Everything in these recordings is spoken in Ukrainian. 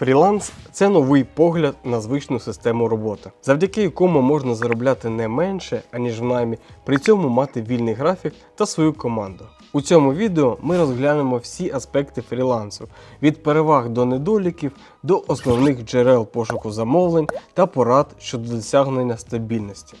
Фріланс це новий погляд на звичну систему роботи, завдяки якому можна заробляти не менше, аніж в наймі, при цьому мати вільний графік та свою команду. У цьому відео ми розглянемо всі аспекти фрілансу від переваг до недоліків до основних джерел пошуку замовлень та порад щодо досягнення стабільності.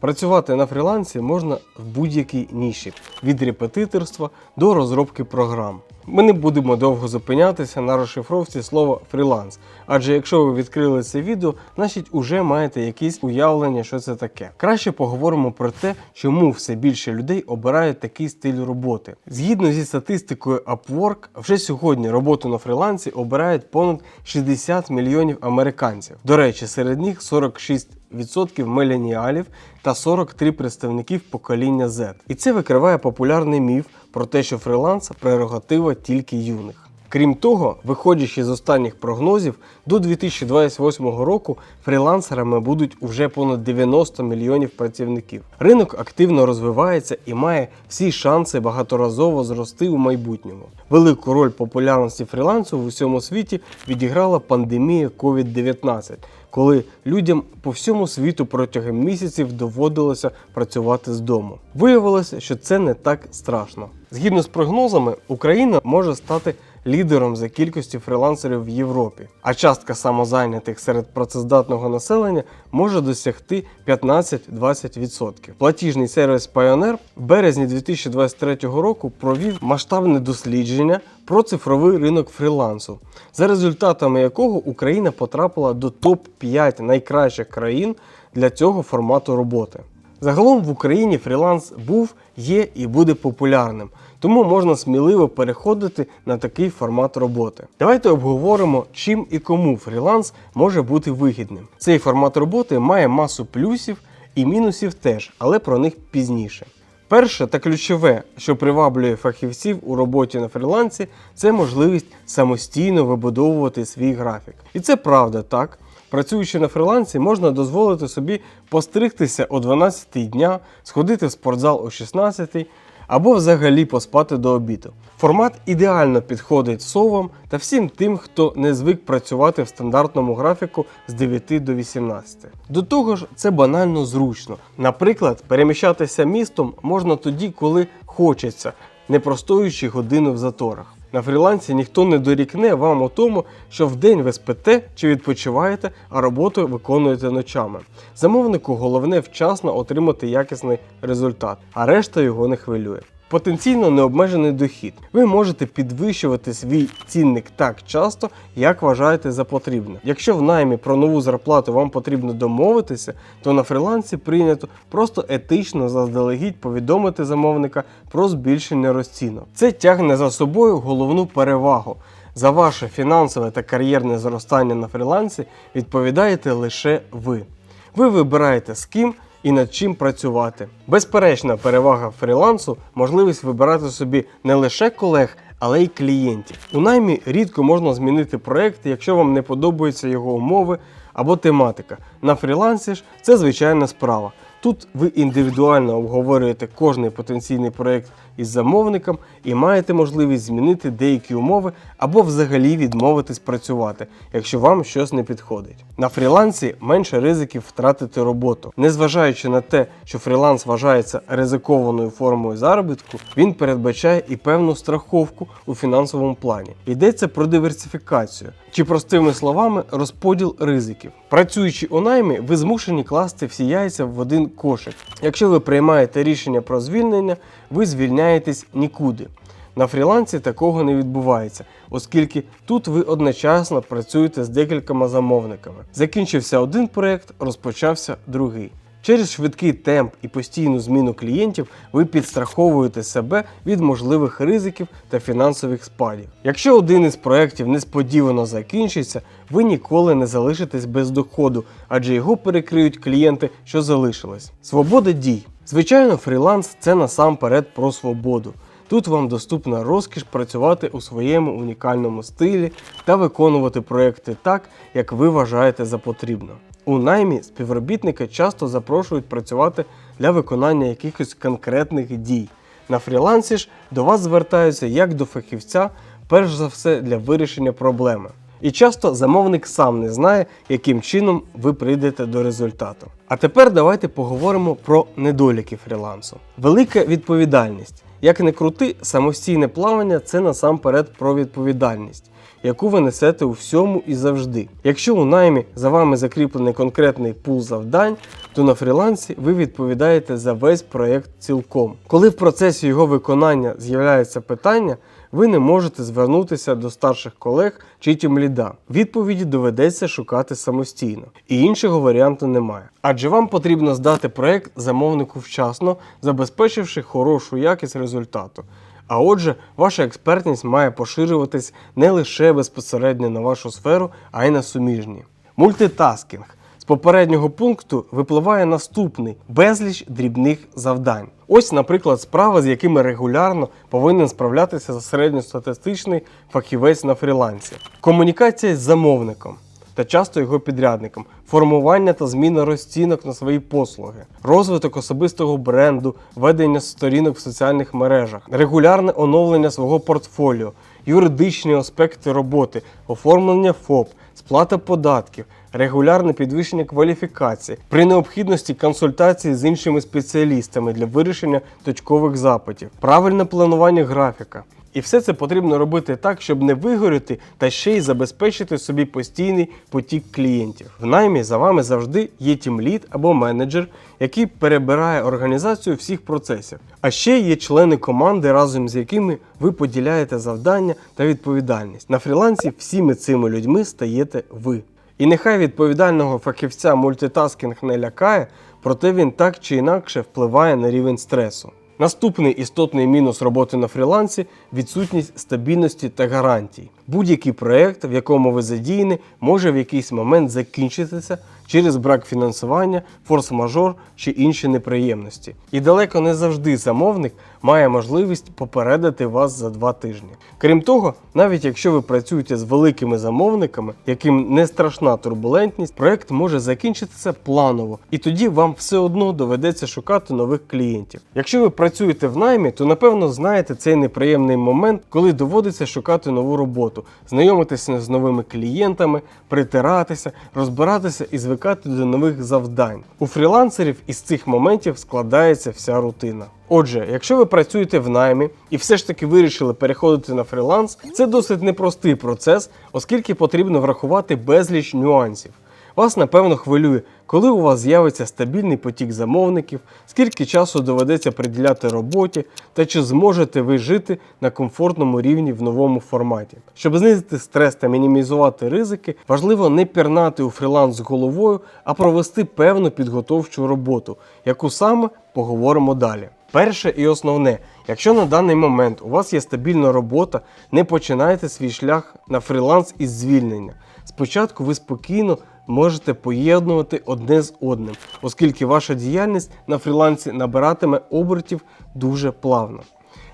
Працювати на фрілансі можна в будь-якій ніші від репетиторства до розробки програм. Ми не будемо довго зупинятися на розшифровці слова фріланс, адже якщо ви відкрили це відео, значить уже маєте якісь уявлення, що це таке. Краще поговоримо про те, чому все більше людей обирають такий стиль роботи. Згідно зі статистикою Upwork, вже сьогодні роботу на фрілансі обирають понад 60 мільйонів американців. До речі, серед них 46 відсотків меленіалів та 43 представників покоління Z. І це викриває популярний міф про те, що фріланс прерогатива тільки юних. Крім того, виходячи з останніх прогнозів, до 2028 року фрілансерами будуть уже понад 90 мільйонів працівників. Ринок активно розвивається і має всі шанси багаторазово зрости у майбутньому. Велику роль популярності фрілансу в усьому світі відіграла пандемія COVID-19, коли людям по всьому світу протягом місяців доводилося працювати з дому. Виявилося, що це не так страшно. Згідно з прогнозами, Україна може стати лідером за кількістю фрілансерів в Європі, а частка самозайнятих серед працездатного населення може досягти 15-20%. Платіжний сервіс Pioneer в березні 2023 року провів масштабне дослідження про цифровий ринок фрілансу, за результатами якого Україна потрапила до топ-5 найкращих країн для цього формату роботи. Загалом в Україні фріланс був, є і буде популярним, тому можна сміливо переходити на такий формат роботи. Давайте обговоримо, чим і кому фріланс може бути вигідним. Цей формат роботи має масу плюсів і мінусів теж, але про них пізніше. Перше та ключове, що приваблює фахівців у роботі на фрілансі, це можливість самостійно вибудовувати свій графік. І це правда так. Працюючи на фрілансі, можна дозволити собі постригтися о 12 дня, сходити в спортзал о 16 або взагалі поспати до обіду. Формат ідеально підходить совам та всім тим, хто не звик працювати в стандартному графіку з 9 до 18. До того ж, це банально зручно. Наприклад, переміщатися містом можна тоді, коли хочеться, не простоюючи годину в заторах. На фрілансі ніхто не дорікне вам у тому, що вдень ви спите чи відпочиваєте, а роботу виконуєте ночами. Замовнику головне вчасно отримати якісний результат, а решта його не хвилює. Потенційно необмежений дохід. Ви можете підвищувати свій цінник так часто, як вважаєте за потрібне. Якщо в наймі про нову зарплату вам потрібно домовитися, то на фрілансі прийнято просто етично заздалегідь повідомити замовника про збільшення розцінок. Це тягне за собою головну перевагу. За ваше фінансове та кар'єрне зростання на фрілансі відповідаєте лише ви. Ви вибираєте з ким і над чим працювати. Безперечна перевага фрілансу можливість вибирати собі не лише колег, але й клієнтів. У наймі рідко можна змінити проект, якщо вам не подобаються його умови або тематика. На фрілансі ж це звичайна справа. Тут ви індивідуально обговорюєте кожний потенційний проект із замовником і маєте можливість змінити деякі умови або взагалі відмовитись працювати, якщо вам щось не підходить. На фрілансі менше ризиків втратити роботу. Незважаючи на те, що фріланс вважається ризикованою формою заробітку, він передбачає і певну страховку у фінансовому плані. Йдеться про диверсифікацію, чи простими словами розподіл ризиків. Працюючи у наймі, ви змушені класти всі яйця в один кошик. Якщо ви приймаєте рішення про звільнення, ви звільняєтесь нікуди. На фрілансі такого не відбувається, оскільки тут ви одночасно працюєте з декількома замовниками. Закінчився один проєкт, розпочався другий. Через швидкий темп і постійну зміну клієнтів ви підстраховуєте себе від можливих ризиків та фінансових спадів. Якщо один із проєктів несподівано закінчиться, ви ніколи не залишитесь без доходу, адже його перекриють клієнти, що залишились. Свобода дій. Звичайно, фріланс це насамперед про свободу. Тут вам доступна розкіш працювати у своєму унікальному стилі та виконувати проекти так, як ви вважаєте за потрібно. У наймі співробітника часто запрошують працювати для виконання якихось конкретних дій. На фрілансі ж до вас звертаються як до фахівця, перш за все для вирішення проблеми. І часто замовник сам не знає, яким чином ви прийдете до результату. А тепер давайте поговоримо про недоліки фрілансу. Велика відповідальність. Як не крути, самостійне плавання це насамперед про відповідальність, яку ви несете у всьому і завжди. Якщо у наймі за вами закріплений конкретний пул завдань, то на фрілансі ви відповідаєте за весь проєкт цілком. Коли в процесі його виконання з'являються питання, ви не можете звернутися до старших колег чи тімліда. Відповіді доведеться шукати самостійно, і іншого варіанту немає. Адже вам потрібно здати проект замовнику вчасно, забезпечивши хорошу якість результату. А отже, ваша експертність має поширюватись не лише безпосередньо на вашу сферу, а й на суміжні. Мультитаскінг. З попереднього пункту випливає наступний безліч дрібних завдань. Ось, наприклад, справи, з якими регулярно повинен справлятися середньостатистичний фахівець на фрілансі. Комунікація з замовником та часто його підрядником, формування та зміна розцінок на свої послуги, розвиток особистого бренду, ведення сторінок в соціальних мережах, регулярне оновлення свого портфоліо, юридичні аспекти роботи, оформлення ФОП, сплата податків, регулярне підвищення кваліфікації, при необхідності консультації з іншими спеціалістами для вирішення точкових запитів, правильне планування графіка. І все це потрібно робити так, щоб не вигоріти та ще й забезпечити собі постійний потік клієнтів. В наймі за вами завжди є тімлід або менеджер, який перебирає організацію всіх процесів. А ще є члени команди, разом з якими ви поділяєте завдання та відповідальність. На фрілансі всіми цими людьми стаєте ви. І нехай відповідального фахівця мультитаскінг не лякає, проте він так чи інакше впливає на рівень стресу. Наступний істотний мінус роботи на фрілансі відсутність стабільності та гарантій. Будь-який проєкт, в якому ви задіяні, може в якийсь момент закінчитися через брак фінансування, форс-мажор чи інші неприємності. І далеко не завжди замовник має можливість попередити вас за два тижні. Крім того, навіть якщо ви працюєте з великими замовниками, яким не страшна турбулентність, проєкт може закінчитися планово, і тоді вам все одно доведеться шукати нових клієнтів. Якщо ви працюєте в наймі, то напевно знаєте цей неприємний момент, коли доводиться шукати нову роботу, знайомитися з новими клієнтами, притиратися, розбиратися і звикати до нових завдань. У фрілансерів із цих моментів складається вся рутина. Отже, якщо ви працюєте в наймі і все ж таки вирішили переходити на фріланс, це досить непростий процес, оскільки потрібно врахувати безліч нюансів. Вас напевно хвилює, коли у вас з'явиться стабільний потік замовників, скільки часу доведеться приділяти роботі, та чи зможете ви жити на комфортному рівні в новому форматі. Щоб знизити стрес та мінімізувати ризики, важливо не пірнати у фріланс з головою, а провести певну підготовчу роботу, яку саме поговоримо далі. Перше і основне, якщо на даний момент у вас є стабільна робота, не починайте свій шлях на фріланс із звільнення. Спочатку ви спокійно можете поєднувати одне з одним, оскільки ваша діяльність на фрілансі набиратиме обертів дуже плавно.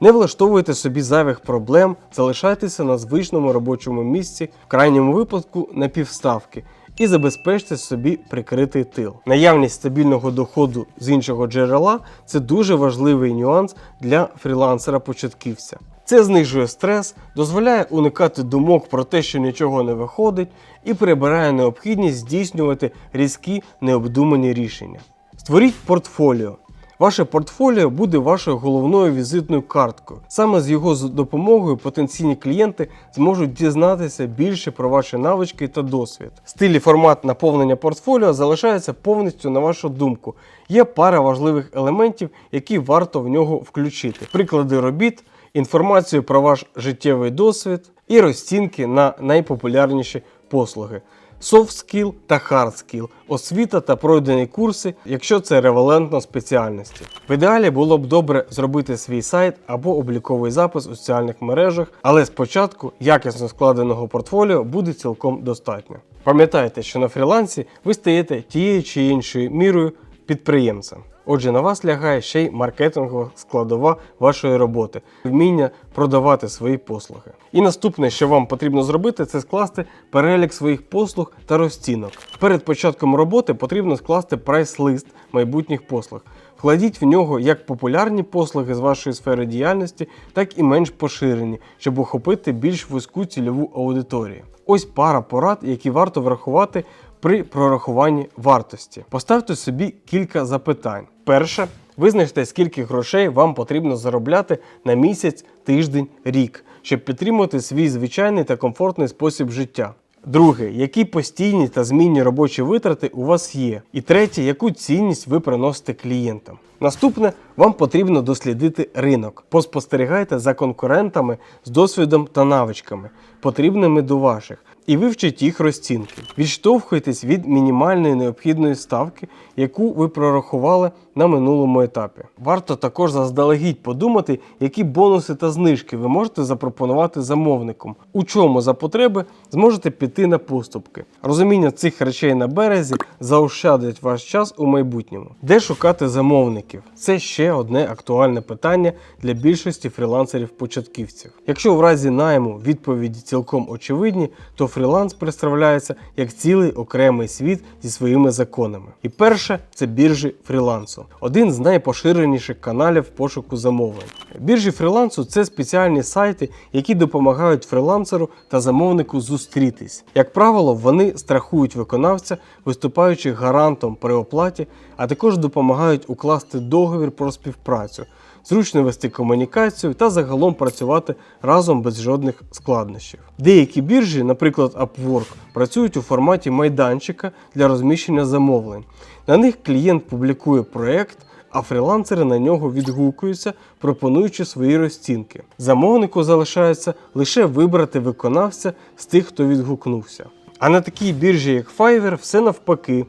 Не влаштовуйте собі зайвих проблем, залишайтеся на звичному робочому місці, в крайньому випадку на півставки, і забезпечте собі прикритий тил. Наявність стабільного доходу з іншого джерела це дуже важливий нюанс для фрілансера-початківця. Це знижує стрес, дозволяє уникати думок про те, що нічого не виходить, і прибирає необхідність здійснювати різкі необдумані рішення. Створіть портфоліо. Ваше портфоліо буде вашою головною візитною карткою. Саме з його допомогою потенційні клієнти зможуть дізнатися більше про ваші навички та досвід. Стиль і формат наповнення портфоліо залишається повністю на вашу думку. Є пара важливих елементів, які варто в нього включити: приклади робіт, інформацію про ваш життєвий досвід і розцінки на найпопулярніші послуги. Soft skill та hard skill, освіта та пройдені курси, якщо це ревалентно спеціальності. В ідеалі було б добре зробити свій сайт або обліковий запис у соціальних мережах, але спочатку якісно складеного портфоліо буде цілком достатньо. Пам'ятайте, що на фрілансі ви стаєте тією чи іншою мірою підприємцем. Отже, на вас лягає ще й маркетингова складова вашої роботи, вміння продавати свої послуги. І наступне, що вам потрібно зробити, це скласти перелік своїх послуг та розцінок. Перед початком роботи потрібно скласти прайс-лист майбутніх послуг. Вкладіть в нього як популярні послуги з вашої сфери діяльності, так і менш поширені, щоб охопити більш вузьку цільову аудиторію. Ось пара порад, які варто врахувати при прорахуванні вартості. Поставте собі кілька запитань. Перше, визначте, скільки грошей вам потрібно заробляти на місяць, тиждень, рік, щоб підтримувати свій звичайний та комфортний спосіб життя. Друге, які постійні та змінні робочі витрати у вас є. І третє, яку цінність ви приносите клієнтам. Наступне, вам потрібно дослідити ринок. Поспостерігайте за конкурентами з досвідом та навичками, потрібними до ваших, і вивчіть їх розцінки. Відштовхуйтесь від мінімальної необхідної ставки, яку ви прорахували на минулому етапі. Варто також заздалегідь подумати, які бонуси та знижки ви можете запропонувати замовникам, у чому за потреби зможете піти на поступки. Розуміння цих речей на березі заощадить ваш час у майбутньому. Де шукати замовників? Це ще одне актуальне питання для більшості фрілансерів-початківців. Якщо в разі найму відповіді цілком очевидні, то фріланс представляється як цілий окремий світ зі своїми законами. І перше це біржі фрілансу, один з найпоширеніших каналів пошуку замовлень. Біржі фрілансу це спеціальні сайти, які допомагають фрілансеру та замовнику зустрітись. Як правило, вони страхують виконавця, виступаючи гарантом при оплаті, а також допомагають укласти договір про співпрацю, зручно вести комунікацію та загалом працювати разом без жодних складнощів. Деякі біржі, наприклад Upwork, працюють у форматі майданчика для розміщення замовлень. На них клієнт публікує проект. А фрілансери на нього відгукуються, пропонуючи свої розцінки. Замовнику залишається лише вибрати виконавця з тих, хто відгукнувся. А на такій біржі, як Fiverr, все навпаки.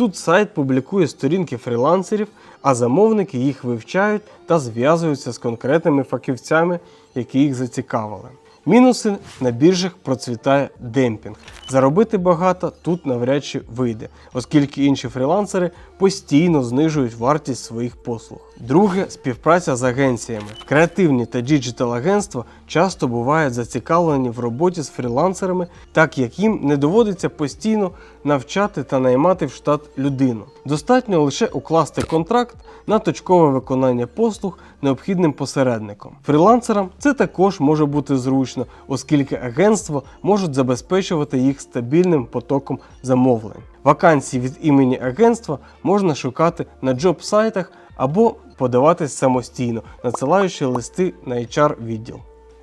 Тут сайт публікує сторінки фрілансерів, а замовники їх вивчають та зв'язуються з конкретними фахівцями, які їх зацікавили. Мінуси на біржах процвітає демпінг. Заробити багато тут навряд чи вийде, оскільки інші фрілансери постійно знижують вартість своїх послуг. Друге співпраця з агенціями. Креативні та діджитал агентства часто бувають зацікавлені в роботі з фрілансерами, так як їм не доводиться постійно навчати та наймати в штат людину. Достатньо лише укласти контракт на точкове виконання послуг необхідним посередником. Фрілансерам це також може бути зручно, оскільки агентство можуть забезпечувати їх стабільним потоком замовлень. Вакансії від імені агентства можна шукати на джоб-сайтах або подаватись самостійно, надсилаючи листи на HR відділ.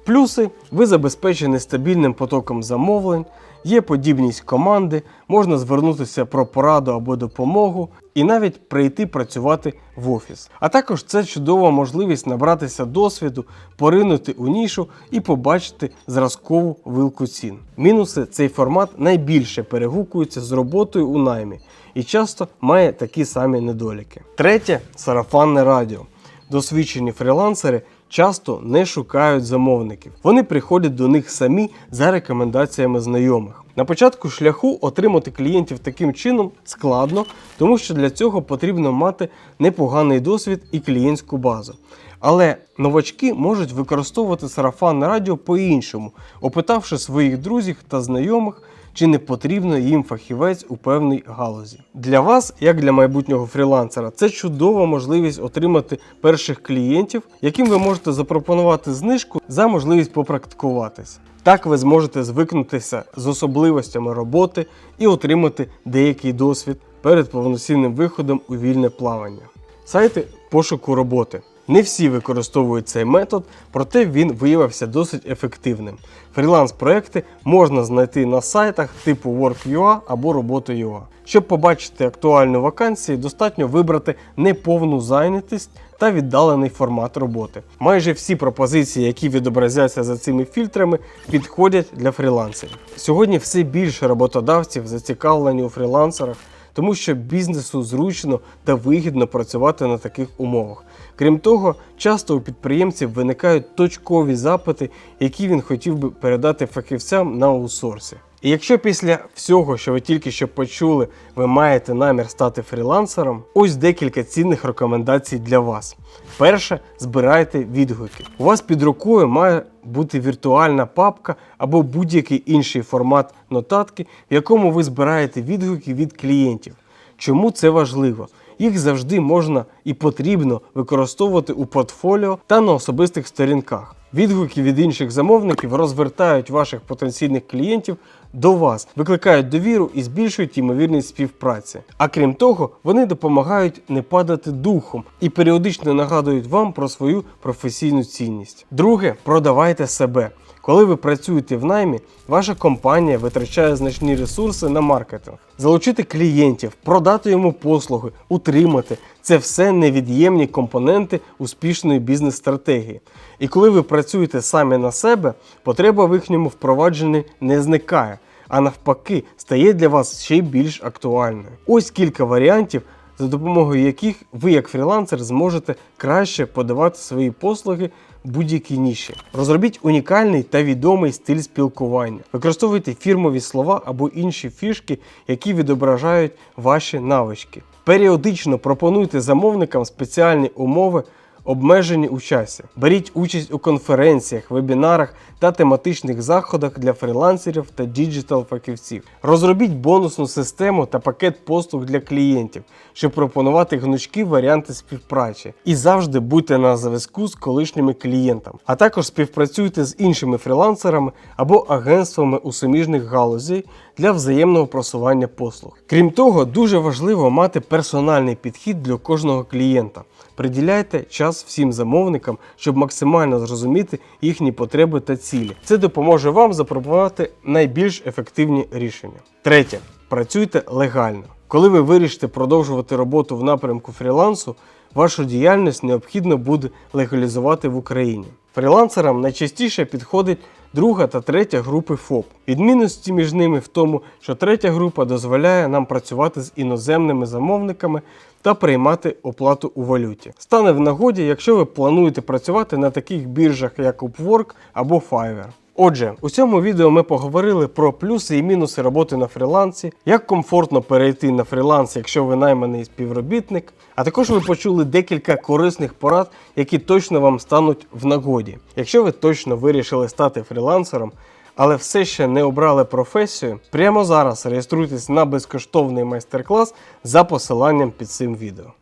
Плюси ви забезпечені стабільним потоком замовлень, є подібність команди, можна звернутися про пораду або допомогу і навіть прийти працювати в офіс. А також це чудова можливість набратися досвіду, поринути у нішу і побачити зразкову вилку цін. Мінуси цей формат найбільше перегукується з роботою у наймі і часто має такі самі недоліки. Третє сарафанне радіо. Досвідчені фрілансери часто не шукають замовників. Вони приходять до них самі за рекомендаціями знайомих. На початку шляху отримати клієнтів таким чином складно, тому що для цього потрібно мати непоганий досвід і клієнтську базу. Але новачки можуть використовувати сарафанне радіо по-іншому, опитавши своїх друзів та знайомих, чи не потрібно їм фахівець у певній галузі. Для вас, як для майбутнього фрілансера, це чудова можливість отримати перших клієнтів, яким ви можете запропонувати знижку за можливість попрактикуватись. Так ви зможете звикнутися з особливостями роботи і отримати деякий досвід перед повноцінним виходом у вільне плавання. Сайти пошуку роботи. Не всі використовують цей метод, проте він виявився досить ефективним. Фріланс-проекти можна знайти на сайтах типу Work.ua або Робота.ua. Щоб побачити актуальну вакансію, достатньо вибрати неповну зайнятість та віддалений формат роботи. Майже всі пропозиції, які відобразяться за цими фільтрами, підходять для фрілансерів. Сьогодні все більше роботодавців зацікавлені у фрілансерах тому що бізнесу зручно та вигідно працювати на таких умовах. Крім того, часто у підприємців виникають точкові запити, які він хотів би передати фахівцям на аутсорсі. І якщо після всього, що ви тільки що почули, ви маєте намір стати фрілансером, ось декілька цінних рекомендацій для вас. Перше, збирайте відгуки. У вас під рукою має бути віртуальна папка або будь-який інший формат нотатки, в якому ви збираєте відгуки від клієнтів. Чому це важливо? Їх завжди можна і потрібно використовувати у портфоліо та на особистих сторінках. Відгуки від інших замовників розвертають ваших потенційних клієнтів до вас, викликають довіру і збільшують ймовірність співпраці. А крім того, вони допомагають не падати духом і періодично нагадують вам про свою професійну цінність. Друге, продавайте себе. Коли ви працюєте в наймі, ваша компанія витрачає значні ресурси на маркетинг. Залучити клієнтів, продати йому послуги, утримати це все невід'ємні компоненти успішної бізнес-стратегії. І коли ви працюєте самі на себе, потреба в їхньому впровадженні не зникає, а навпаки, стає для вас ще більш актуальною. Ось кілька варіантів, за допомогою яких ви, як фрілансер, зможете краще подавати свої послуги в будь-якій ніші. Розробіть унікальний та відомий стиль спілкування. Використовуйте фірмові слова або інші фішки, які відображають ваші навички. Періодично пропонуйте замовникам спеціальні умови. Обмежені у часі. Беріть участь у конференціях, вебінарах та тематичних заходах для фрілансерів та діджитал-фахівців. Розробіть бонусну систему та пакет послуг для клієнтів, щоб пропонувати гнучкі варіанти співпраці. І завжди будьте на зв'язку з колишніми клієнтами. А також співпрацюйте з іншими фрілансерами або агентствами у суміжних галузей для взаємного просування послуг. Крім того, дуже важливо мати персональний підхід для кожного клієнта. Приділяйте час всім замовникам, щоб максимально зрозуміти їхні потреби та цілі. Це допоможе вам запропонувати найбільш ефективні рішення. Третє. Працюйте легально. Коли ви вирішите продовжувати роботу в напрямку фрілансу, вашу діяльність необхідно буде легалізувати в Україні. Фрілансерам найчастіше підходить друга та третя групи ФОП. Відмінності між ними в тому, що третя група дозволяє нам працювати з іноземними замовниками та приймати оплату у валюті. Стане в нагоді, якщо ви плануєте працювати на таких біржах, як Upwork або Fiverr. Отже, у цьому відео ми поговорили про плюси і мінуси роботи на фрілансі, як комфортно перейти на фріланс, якщо ви найманий співробітник. А також ви почули декілька корисних порад, які точно вам стануть в нагоді. Якщо ви точно вирішили стати фрілансером, але все ще не обрали професію, прямо зараз реєструйтесь на безкоштовний майстер-клас за посиланням під цим відео.